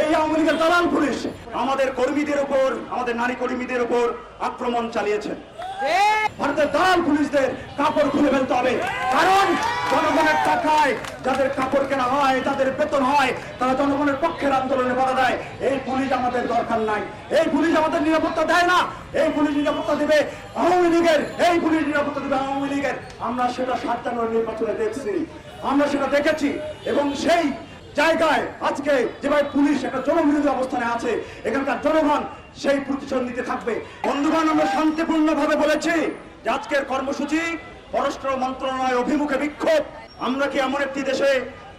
এই আওয়ামী লীগের দালাল পুলিশ আমাদের কর্মীদের উপর, আমাদের নারী কর্মীদের উপর আক্রমণ চালিয়েছে। ভারতের দালাল পুলিশদের কাপড় খুলে ফেলতে হবে। কারণ জনগণের টাকায় যাদের কাপড় কেনা হয়, তাদের বেতন হয়, তারা জনগণের পক্ষের আন্দোলনে বাধা দেয়। এই পুলিশ আমাদের দরকার নাই। এই পুলিশ আমাদের নিরাপত্তা দেয় না। এই পুলিশ নিরাপত্তা দেবে আওয়ামী লীগের। এই পুলিশ নিরাপত্তা দেবে আওয়ামী লীগের। আমরা সেটা সাত জানুয়ারি নির্বাচনে দেখছি। আমরা সেটা দেখেছি। এবং সেই জায়গায় আজকে যেভাবে পুলিশ একটা জনবিরোধী অবস্থানে আছে, এখানকার জনগণ সেই প্রতিশোধ নিতে থাকবে। বন্ধুগণ, আমরা শান্তিপূর্ণ ভাবে বলেছি যে আজকের কর্মসূচি পররাষ্ট্র মন্ত্রণালয় অভিমুখে বিক্ষোভ। আমরা কি এমন একটি দেশে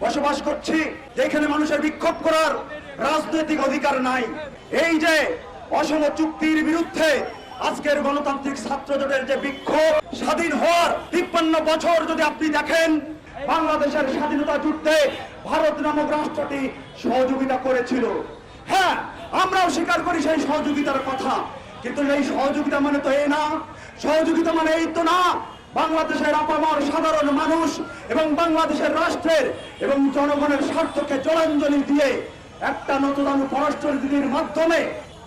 বসবাস করছি যেখানে মানুষের বিক্ষোভ করার রাজনৈতিক অধিকার নাই? এই যে অসম চুক্তির বিরুদ্ধে আজকের গণতান্ত্রিক ছাত্র জোটের যে বিক্ষোভ, স্বাধীন হওয়ার তিপ্পান্ন বছর যদি আপনি দেখেন বাংলাদেশের স্বাধীনতা যুদ্ধে ভারত নামক রাষ্ট্রটি সহযোগিতা করেছিল। হ্যাঁ আমরাও স্বীকার করি সেই সহযোগিতার কথা। কিন্তু এই সহযোগিতা মানে তো এই না, সহযোগিতা মানে এই তো না, বাংলাদেশের আপামর সাধারণ মানুষ এবং বাংলাদেশের রাষ্ট্রের এবং জনগণের স্বার্থকে জলাঞ্জলি দিয়ে একটা নতুন পররাষ্ট্রনীতির মাধ্যমে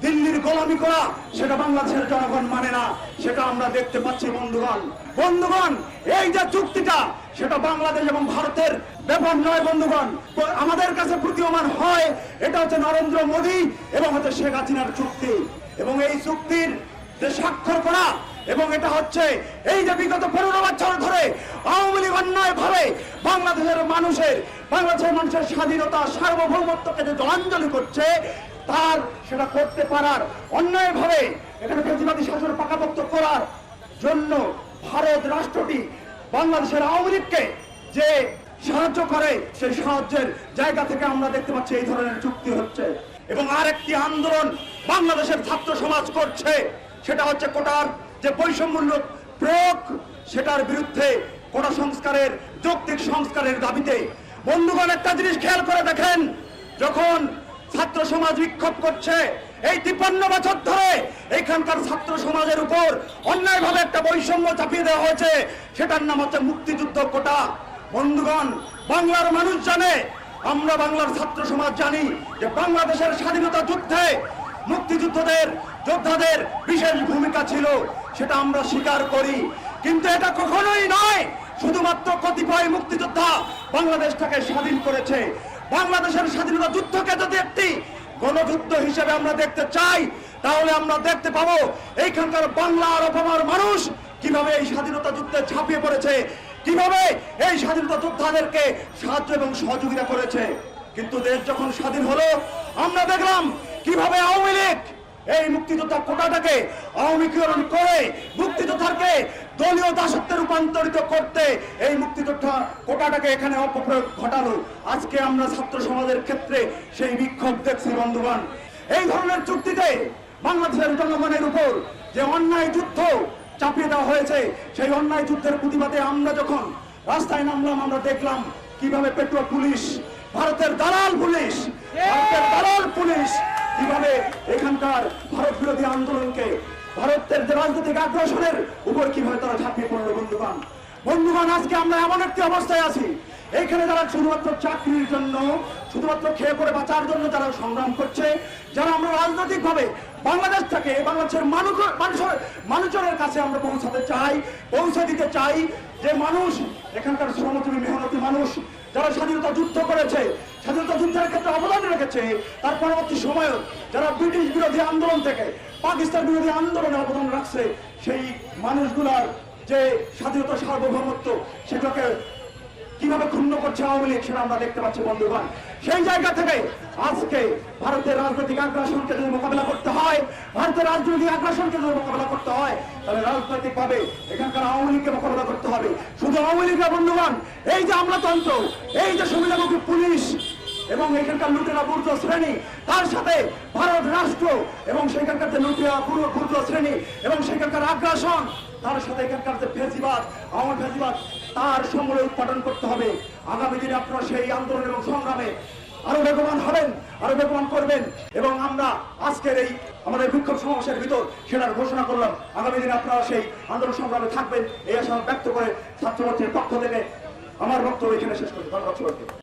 দিল্লির গোলামি করা, সেটা বাংলাদেশের জনগণ মানে না, সেটা আমরা দেখতে পাচ্ছি বন্ধুগণ। বন্ধুগণ, এই যে চুক্তিটা সেটা বাংলাদেশ এবং ভারতের ব্যাপার নয়, বন্ধুগণ। আমাদের কাছে প্রতীয়মান হয়, এটা হচ্ছে নরেন্দ্র মোদী এবং হচ্ছে শেখ হাসিনার চুক্তি। এবং এই চুক্তির যে স্বাক্ষর করা, এবং এটা হচ্ছে এই যে বিগত পনেরো বছর ধরে আওয়ামী লীগ অন্যায় ভাবে বাংলাদেশের মানুষের বাংলাদেশের মানুষের স্বাধীনতা, সার্বভৌমত্বকে যে জলাঞ্জলি করছে, তার সেটা করতে পারার অন্যায় ভাবে এখানে ফেসিবাদী শাসন পাকাপোক্ত করার জন্য ভারত রাষ্ট্রটি বাংলাদেশের আওয়ামী লীগকে যে সাহায্য করে, সেই সাহায্যের জায়গা থেকে আমরা দেখতে পাচ্ছি এই ধরনের চুক্তি হচ্ছে। এবং আরেকটি আন্দোলন বাংলাদেশের ছাত্র সমাজ করছে, সেটা হচ্ছে কোটার যে বৈষম্যমূলক প্রয়োগ, সেটার বিরুদ্ধে কোটা সংস্কারের, যৌক্তিক সংস্কারের দাবিতে। বন্ধুগণ, একটা জিনিস খেয়াল করে দেখেন, যখন ছাত্র সমাজ বিক্ষোভ করছে এই তিপ্পান্ন বছর ধরে এখানকার ছাত্র সমাজের উপর অন্যায়ভাবে একটা বৈষম্য চাপিয়ে দেওয়া হয়েছে। সেটার নাম হচ্ছে মুক্তিযুদ্ধ কোটা। বন্ধুগণ, বাংলার মানুষ জানে, আমরা বাংলার ছাত্র সমাজ জানি যে বাংলাদেশের স্বাধীনতা যুদ্ধে মুক্তিযুদ্ধদের, যোদ্ধাদের বিশেষ ভূমিকা ছিল, সেটা আমরা স্বীকার করি। কিন্তু এটা কখনোই নয়, শুধুমাত্র কতিপয় মুক্তিযোদ্ধা বাংলাদেশটাকে স্বাধীন করেছে। বাংলাদেশের স্বাধীনতা যুদ্ধকে যদি একটি গণযুদ্ধ হিসেবে আমরা দেখতে চাই, তাহলে আমরা দেখতে পাবো এইখানকার বাংলার অপমার মানুষ কীভাবে এই স্বাধীনতা যুদ্ধে ঝাঁপিয়ে পড়েছে, কীভাবে এই স্বাধীনতা যোদ্ধাদেরকে সাহায্য এবং সহযোগিতা করেছে। কিন্তু দেশ যখন স্বাধীন হলো, আমরা দেখলাম কীভাবে আওয়ামী লীগ এই মুক্তিযোদ্ধা কোটাটাকে আওয়ামীকরণ করে মুক্তিযোদ্ধাকে দলীয় দাসত্বে রূপান্তরিত করতে এই মুক্তিযোদ্ধা কোটাটাকে এখানে অপপ্রয়োগ ঘটালো। আজকে আমরা ছাত্র সমাজের ক্ষেত্রে সেই বিক্ষোভ দেখছি, বন্ধুগণ। এই ধরনের চুক্তিতে বাংলাদেশের জনগণের উপর যে অন্যায় যুদ্ধ চাপিয়ে দেওয়া হয়েছে, সেই অন্যায় যুদ্ধের প্রতিবাদে আমরা যখন রাস্তায় নামলাম, আমরা দেখলাম কীভাবে পেট্রোল পুলিশ, ভারতের দালাল পুলিশ, ভারতের দালাল পুলিশ কীভাবে এখানকার ভারত বিরোধী আন্দোলনকে রাজনৈতিক আগ্রাসনের উপর কীভাবে তারা ঝাঁপিয়ে পড়ল বন্ধুগণ? বন্ধুগণ, আজকে আমরা এমন একটি অবস্থায় আছি। এইখানে যারা শুধুমাত্র চাকরির জন্য, শুধুমাত্র খেয়ে করে বাঁচার জন্য যারা সংগ্রাম করছে, যারা আমরা রাজনৈতিক ভাবে বাংলাদেশ থেকে বাংলাদেশের মানুষ মানুষের মানুষজনের কাছে আমরা পৌঁছাতে চাই, পৌঁছে দিতে চাই যে মানুষ, এখানকার শ্রমজীবী, মেহনতি মানুষ, যারা স্বাধীনতা যুদ্ধ করেছে, স্বাধীনতা যুদ্ধের ক্ষেত্রে অবদান রেখেছে, তার পরবর্তী সময়ে যারা ব্রিটিশ বিরোধী আন্দোলন থেকে পাকিস্তান বিরোধী আন্দোলনে অবদান রাখছে সেই মানুষগুলার যে স্বাধীনতা, সার্বভৌমত্ব, সেটাকে কীভাবে ক্ষুণ্ণ করছে আওয়ামী লীগ, সেটা আমরা দেখতে পাচ্ছি, বন্ধুগণ। সেই জায়গা থেকে আজকে ভারতের রাজনৈতিক আগ্রাসনকে যদি মোকাবেলা করতে হয়, ভারতের রাজনৈতিক আগ্রাসনকে যদি মোকাবেলা করতে হয়, তাহলে রাজনৈতিক ভাবে এখানকার আওয়ামী লীগকে মোকাবেলা করতে হবে। শুধু আওয়ামী লীগের বন্ধুগণ, এই যে আমলাতন্ত্র, এই যে সুবিধামুখী পুলিশ এবং এখানকার লুটেরা বুর্জ শ্রেণি, তার সাথে ভারত রাষ্ট্র এবং সেখানকার যে লুটেরা বুর্জ শ্রেণি এবং সেখানকার আগ্রাসন, তার সাথে এখানকার যে ফেসিবাদ আমার ফেসিবাদ, তার সমূলে উৎপাদন করতে হবে। আগামী দিনে আপনারা সেই আন্দোলন এবং সংগ্রামে আরও বেগবান হবেন, আরও বেগবান করবেন এবং আমরা আজকের এই আমাদের বিক্ষোভ সমাবেশের ভিতর সেটার ঘোষণা করলাম। আগামী দিনে আপনারা সেই আন্দোলন সংগ্রামে থাকবেন, এই আশা ব্যক্ত করে ছাত্র মোর্চার পক্ষ থেকে আমার বক্তব্য এখানে শেষ করছি। ধন্যবাদ সবাইকে।